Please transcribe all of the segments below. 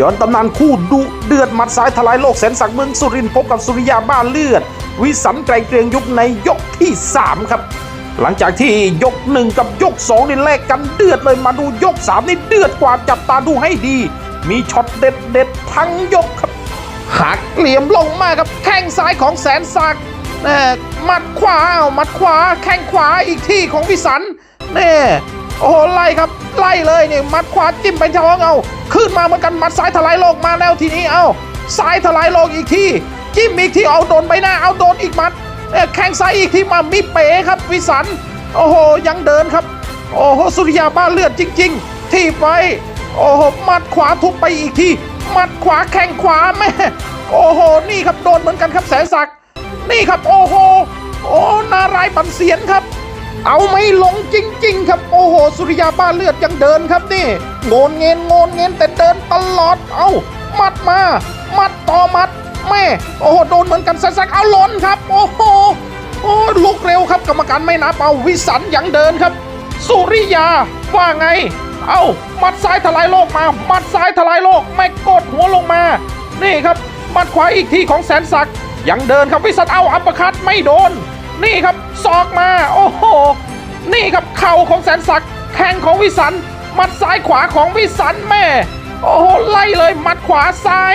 ย้อนตำนานคู่ดุเดือดมัดซ้ายทลายโลกแสนศักเมืองสุรินพบกับสุริยาบ้านเลือด วิสันไกรเกรียงยุคในยกที่ 3 ครับ หลังจากที่ยก 1 กับยก 2 นี่แลกกันเดือดเลยมาดูยก 3 นี่เดือดกว่าจับตาดูให้ดี มีช็อตเด็ดเด็ดๆทั้งยกครับหักเหลี่ยมลงมาครับแข้งซ้ายของแสนศักแน่มัดขวาเอามัดขวาแข้งขวาอีกที่ของวิสันแน่ โอ้โหไล่ครับ ไล่เลยเนี่ยมัดขวาจิ้มไปท้องเอา ขึ้นมาเหมือนกันมัดซ้ายถลายโลกมาแล้วทีนี้เอาซ้ายถลายโลกอีกทีจิ้มอีกที่เอาโดนใบหน้าเอาโดนอีกมัดแข้งซ้ายอีกทีมามิเป๋ครับวิสันโอ้โหยังเดินครับ โอ้โหสุริยาบ้าเลือดจริง ๆ ที่ไปโอ้โหมัดขวาทุบไปอีกทีมัดขวาแข้งขวาแม่โอ้โหนี่ครับโดนเหมือนกันครับแสนศักดิ์นี่ครับโอ้โหโอ้นารายปันเสียนครับ เอาไม่ลงจริง ๆ ครับโอ้โห สุริยาบ้าเลือดยังเดินครับนี่โงนเงินโงนเงินแต่เดินตลอดเอามัดมา มัดต่อมัดแม่โอ้โหโดนเหมือนกันแสนศักดิ์เอาล้นครับ โอ้โหโอ้ลุกเร็วครับกรรมการไม่นับเอาวิสันยังเดินครับ สุริยาว่าไง เอามัดซ้ายถลายโลกมา มัดซ้ายถลายโลกไม่กดหัวลงมา นี่ครับมัดขวาอีกทีของแสนศักดิ์ยังเดินครับวิสันเอาอัปปอร์คัตไม่โดน นี่ครับ ศอกมา โอ้โห นี่ครับเข่าของแสนศักดิ์แข้งของวิสันมัดซ้ายขวาของวิสันแม่ โอ้โห ไล่เลยมัดขวาซ้าย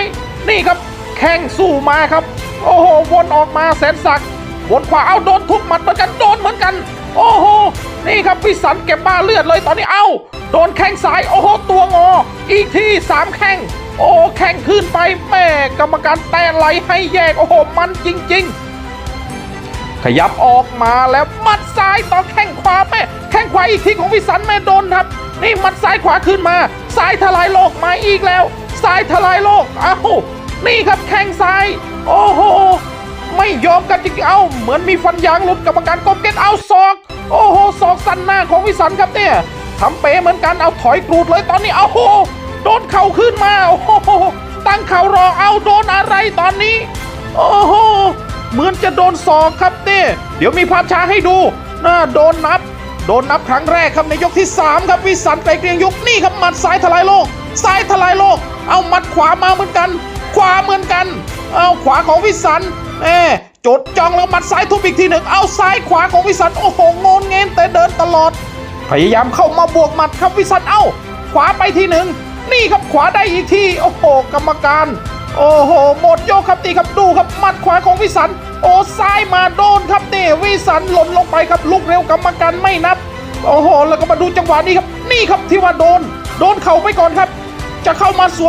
นี่ครับแข้งสู้มาครับ โอ้โห วนออกมาแสนศักดิ์วนขวาเอาโดนทุกหมัดเหมือนกันโดนเหมือนกัน โอ้โห นี่ครับพิสันเก็บบ้าเลือดเลยตอนนี้เอาโดนแข้งซ้ายโอ้โหตัวงอ อีกทีสามแข้งโอ้แข้งขึ้นไปแม่กรรมการแต่ไหลให้แยกโอ้โหมันจริง ๆ ขยับออกมาแล้วมัดซ้ายต่อแข้งขวาแม่แข้งขวาอีกทีของวิสันแม่โดนครับ นี่มัดซ้ายขวาขึ้นมาซ้ายทลายโลกมาอีกแล้วซ้ายทลายโลกเอ้านี่ครับแข้งซ้าย โอ้โหไม่ยอมกันจริงเอ้าเหมือนมีฟันยางหลุดกรรมการก้มเก็ตเอาศอก โอ้โหศอกสันหน้าของวิสันครับเนี่ยทำเป๋เหมือนกันเอาถอยกรูดเลยตอนนี้เอาโหโดนเข่าขึ้นมาโอ้โหตั้งเข่ารอเอาโดนอะไรตอนนี้ โอ้โห เหมือนจะโดนศอกครับเนี่ เดี๋ยวมีภาพช้าให้ดูน่าโดนนับ โดนนับครั้งแรกครับในยกที่ 3 ครับวิสันไกลเกรียงยุกนี่ครับหมัดซ้ายทลายโลก ซ้ายทลายโลก เอาหมัดขวามาเหมือนกัน ขวาเหมือนกัน เอาขวาของวิสันเอจดจ้องแล้วหมัดซ้ายทุบอีกทีหนึ่งเอาซ้ายขวาของวิสันโอ้โหงนเงินแต่เดินตลอด พยายามเข้ามาบวกหมัดครับวิสันเอ้าขวาไปทีหนึ่งนี่ครับขวาได้อีกทีโอ้โหกรรมการ โอ้โห หมดโยกครับตีครับดูครับหมัดขวาของวิสัน โอ้ซ้ายมาโดนครับนี่วิสันหล่นลงไปครับลุกเร็วกรรมการไม่นับ โอ้โห แล้วก็มาดูจังหวะนี้ครับ นี่ครับที่ว่าโดน โดนเข่าไปก่อนครับ จะเข้ามาสวน